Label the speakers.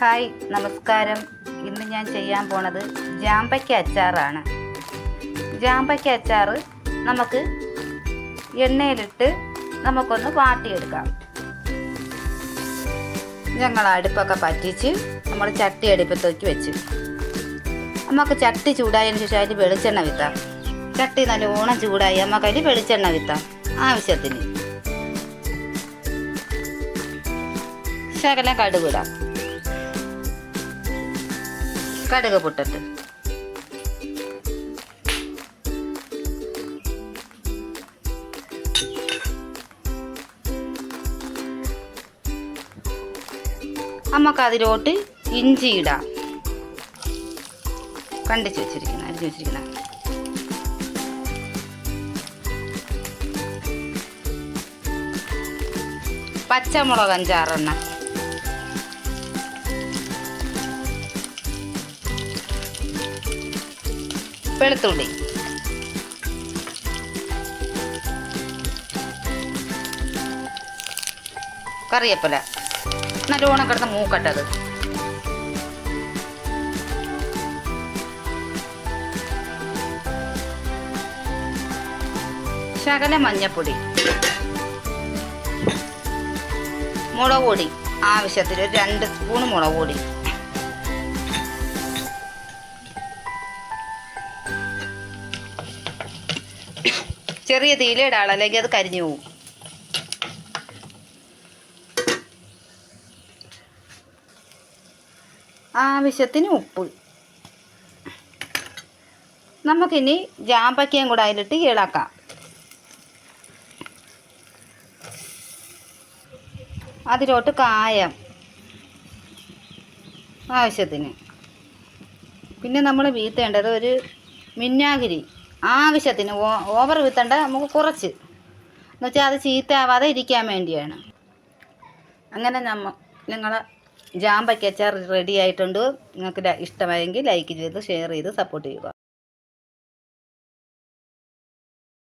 Speaker 1: Hi നമസ്കാരം. ഇന്ന് ഞാൻ ചെയ്യാൻ പോണത് ജാമ്പയ്ക്ക അച്ചാറാണ്. ജാമ്പയ്ക്ക അച്ചാർ നമുക്ക് എണ്ണയിലിട്ട് നമുക്കൊന്ന് വാട്ടിയെടുക്കാം. ഞങ്ങൾ അടുപ്പൊക്കെ പറ്റിച്ച് നമ്മൾ ചട്ടി അടുപ്പത്തേക്ക് വെച്ച്. നമുക്ക് ചട്ടി ചൂടായതിന് ശേഷം അതിൽ വെളിച്ചെണ്ണ വിത്താം. ചട്ടി നല്ലോണം ചൂടായി നമുക്ക് അതിൽ വെളിച്ചെണ്ണ വിത്താം ആവശ്യത്തിന്. ശകലം കടുകിടാം. കടുക് പൊട്ടിട്ട്. നമുക്ക് അതിലോട്ട് ഇഞ്ചി ഇടാം. കണ്ടിച്ച് വെച്ചിരിക്കണം അരിഞ്ഞ് വെച്ചിരിക്കണം. പച്ചമുളക് അഞ്ചാറെണ്ണം. വെളുത്തുള്ളി. കറിയപ്പല. നല്ലോണം കിടന്ന് മൂക്കട്ടത് ശകല മഞ്ഞപ്പൊടി. മുളക് പൊടി ആവശ്യത്തിന് രണ്ട് സ്പൂൺ മുളക് പൊടി ചെറിയ തീയിലിടാം അല്ലെങ്കിൽ അത് കരിഞ്ഞു പോകും ആവശ്യത്തിന് ഉപ്പ്. നമുക്കിനി ജാമ്പക്കയും കൂടെ അതിലിട്ട് ഇളക്കാം അതിലോട്ട് കായം. ആവശ്യത്തിന്. പിന്നെ നമ്മൾ വീത്തേണ്ടത് ഒരു മിന്നാഗിരി. ആവശ്യത്തിന് ഓവർ വിത്തണ്ട നമുക്ക് കുറച്ച്. എന്നുവെച്ചാൽ അത് ചീത്തയാവാതെ ഇരിക്കാൻ വേണ്ടിയാണ്. അങ്ങനെ നമ്മ നിങ്ങൾ ജാമ്പയ്ക്ക് അച്ചാർ റെഡി ആയിട്ടുണ്ട്. നിങ്ങൾക്ക് ഇഷ്ടമായെങ്കിൽ ലൈക്ക് ചെയ്ത് ഷെയർ ചെയ്ത് സപ്പോർട്ട് ചെയ്യുക.